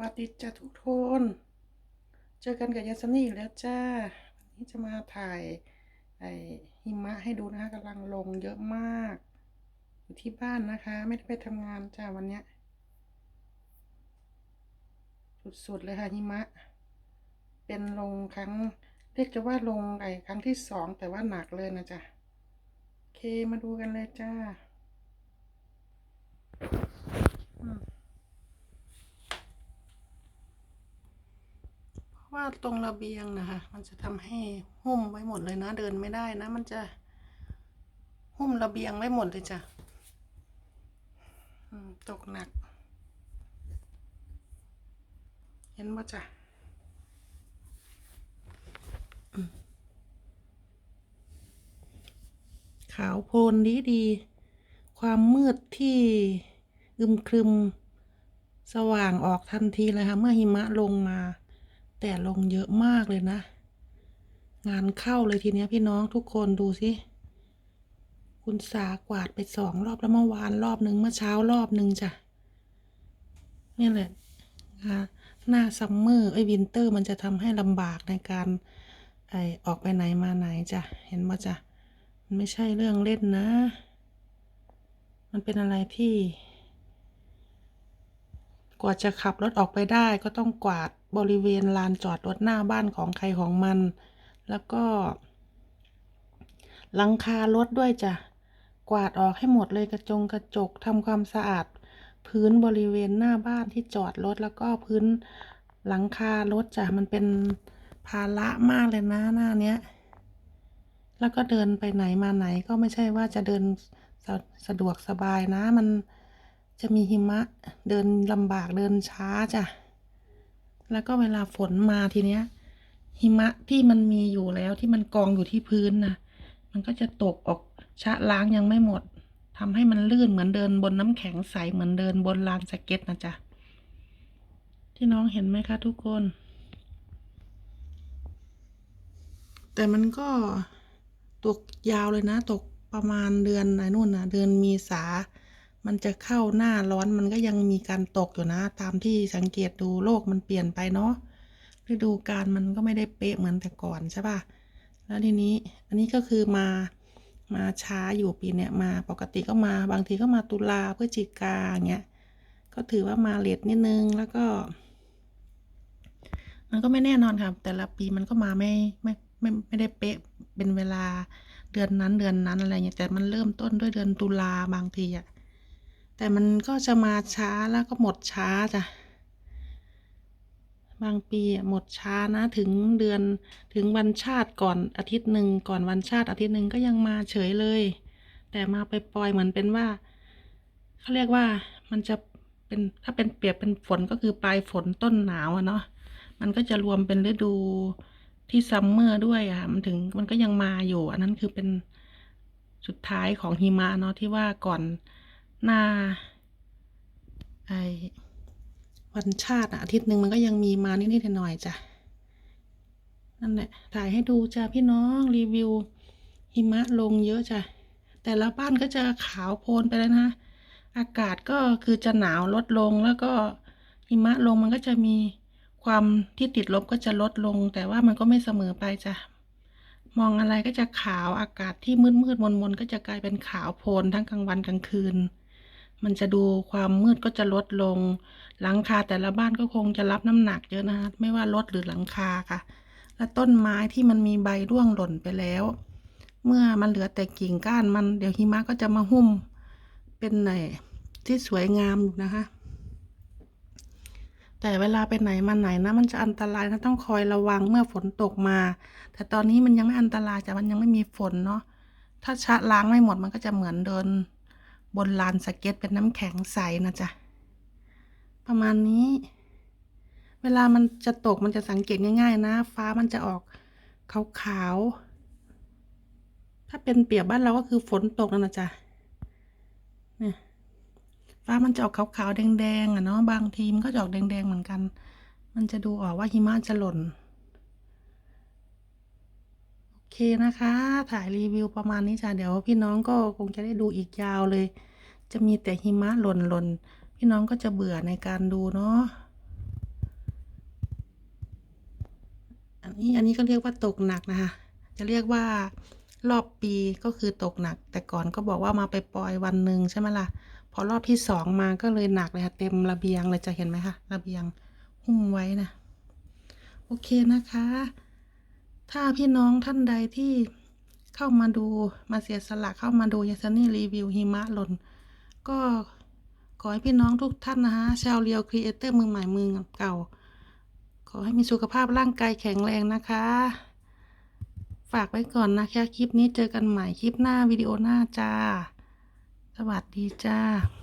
วัสดีจ้าทุกคน เจอกันกับยาสนี่อีกแล้วจ้า วันนี้จะมาถ่ายไอหิมะให้ดูนะคะกำลังลงเยอะมาก อยู่ที่บ้านนะคะ ไม่ได้ไปทำงานจ้าวันเนี้ย สุดๆเลยค่ะหิมะ เป็นลงครั้ง เรียกจะว่าลงไอครั้งที่สองแต่ว่าหนักเลยนะจ๊ะโอเคมาดูกันเลยจ้า อืม เพราะว่าตรงระเบียงนะคะ มันจะทำให้หุ้มไว้หมดเลยนะ เดินไม่ได้นะ มันจะหุ้มระเบียงไว้หมดเลยจ้ะตกหนัก เห็นว่าจ้ะขาวโพลนดีดี ความมืดที่อึมครึม สว่างออกทันทีเลยค่ะ เมื่อหิมะลงมา แต่ลงเยอะมากเลยนะ งานเข้าเลยทีเนี้ยพี่น้องทุกคนดูสิ คุณสากวาดไปสองรอบแล้วเมื่อวานรอบหนึ่งเมื่อเช้ารอบหนึ่งจ้ะนี่แหละงานหน้าซัมเมอร์ไอ้วินเตอร์มันจะทำให้ลำบากในการไอออกไปไหนมาไหนจ้ะเห็นว่าจ้ะมันไม่ใช่เรื่องเล่นนะ มันเป็นอะไรที่ กว่าจะขับรถออกไปได้ก็ต้องกวาด บริเวณลานจอดรถหน้าบ้านของใครของมัน แล้วก็หลังคารถด้วยจ้ะ กวาดออกให้หมดเลยกระจงกระจกทำความสะอาด พื้นบริเวณหน้าบ้านที่จอดรถแล้วก็พื้นหลังคารถจ้ะมันเป็นภาระมากเลยนะหน้าเนี้ย แล้วก็เดินไปไหนมาไหนก็ไม่ใช่ว่าจะเดินสสะดวกสบายนะ มันจะมีหิมะเดินลำบากเดินช้าจ้ะ แล้วก็เวลาฝนมาทีเนี้ย หิมะที่มันมีอยู่แล้วที่มันกองอยู่ที่พื้นนะมันก็จะตกออกชะล้างยังไม่หมดทำให้มันลื่นเหมือนเดินบนน้ำแข็งใสเหมือนเดินบนลานสเก็ตนะจ๊ะที่น้องเห็นไหมคะทุกคน แต่มันก็ตกยาวเลยนะ ตกประมาณเดือนไหนนู่นนะเดือนมีสา มันจะเข้าหน้าร้อนมันก็ยังมีการตกอยู่นะ ตามที่สังเกตดูโลกมันเปลี่ยนไปเนาะฤดูกาลมันก็ไม่ได้เป๊ะเหมือนแต่ก่อนใช่ป่ะแล้วทีนี้อันนี้ก็คือมามาช้าอยู่ปีเนี้ยมาปกติก็มาบางทีก็มาตุลาพฤศจิกาอย่างเงี้ยก็ถือว่ามาเลทนิดนึงแล้วก็ มันก็ไม่แน่นอนค่ะ แต่ละปีมันก็มาไม่ไม่ไม่ไม่ได้เป๊ะเป็นเวลาเดือนนั้นเดือนนั้นอะไรเงี้ยแต่มันเริ่มต้นด้วยเดือนตุลาบางทีอะ แต่มันก็จะมาช้าแล้วก็หมดช้าจ้ะ บางปีหมดช้านะถึงเดือนถึงวันชาติก่อนอาทิตย์หนึ่งก่อนวันชาติอาทิตย์หนึ่งก็ยังมาเฉยเลย แต่มาไปปล่อยเหมือนเป็นว่าเขาเรียกว่ามันจะเป็นถ้าเป็นเปรียบเป็นฝนก็คือปลายฝนต้นหนาวอะเนาะมันก็จะรวมเป็นฤดูที่ซัมเมอร์ด้วยอะมันถึงมันก็ยังมาอยู่ อันนั้นคือเป็นสุดท้ายของหิมะเนาะที่ว่าก่อน นาไอวันชาติอะอาทิตย์หนึ่งมันก็ยังมีมานิดๆหน่อยๆจ้ะนั่นแหละถ่ายให้ดูจ้ะพี่น้องรีวิว หิมะลงเยอะจ้ะแต่ละบ้านก็จะขาวโพลนไปแล้วนะอากาศก็คือจะหนาวลดลงแล้วก็หิมะลงมันก็จะมีความที่ติดลบก็จะลดลง แต่ว่ามันก็ไม่เสมอไปจ้ะมองอะไรก็จะขาวอากาศที่มืดมืดมนมนก็จะกลายเป็นขาวโพลนทั้งกลางวันกลางคืน มันจะดูความมืดก็จะลดลง หลังคาแต่ละบ้านก็คงจะรับน้ำหนักเยอะนะคะไม่ว่ารถหรือหลังคาค่ะ และต้นไม้ที่มันมีใบร่วงหล่นไปแล้ว เมื่อมันเหลือแต่กิ่งก้านมันเดี๋ยวหิมะก็จะมาหุ้มเป็นไหนที่สวยงามอยู่นะคะ แต่เวลาไปไหนมาไหนนะ มันจะอันตรายนะต้องคอยระวังเมื่อฝนตกมา แต่ตอนนี้มันยังไม่อันตรายแต่มันยังไม่มีฝนเนาะถ้าชะล้างไม่หมดมันก็จะเหมือนเดิน บนลานสเก็ตเป็นน้ำแข็งใสนะจ๊ะ ประมาณนี้ เวลามันจะตกมันจะสังเกตง่ายๆ นะ ฟ้ามันจะออกขาวๆ ถ้าเป็นเปียบบ้านเราก็คือฝนตกนั่นนะจ๊ะเนี่ยฟ้ามันจะออกขาวๆแดงๆอะเนาะบางทีมันก็จะออกแดงๆเหมือนกัน มันจะดูออกว่าหิมะจะหล่น เคนะคะ ถ่ายรีวิวประมาณนี้จ้ะเดี๋ยวพี่น้องก็คงจะได้ดูอีกยาวเลย จะมีแต่หิมะหล่นหล่นพี่น้องก็จะเบื่อในการดูเนาะอันนี้อันนี้ก็เรียกว่าตกหนักนะคะ จะเรียกว่ารอบปีก็คือตกหนัก แต่ก่อนก็บอกว่ามาไปปล่อยวันหนึ่งใช่ไหมล่ะ พอรอบที่สองมาก็เลยหนักเลยค่ะเต็มระเบียงเลยจะเห็นไหมคะระเบียงหุ้มไว้นะ โอเคนะคะ ถ้าพี่น้องท่านใดที่เข้ามาดูมาเสียสละเข้ามาดูยาสนี่รีวิวหิมะหล่น ก็ขอให้พี่น้องทุกท่านนะคะชาวเรียวครีเอเตอร์มือใหม่มือเก่า ขอให้มีสุขภาพร่างกายแข็งแรงนะคะ ฝากไว้ก่อนนะคะคลิปนี้เจอกันใหม่คลิปหน้าวิดีโอหน้าจ้า สวัสดีจ้า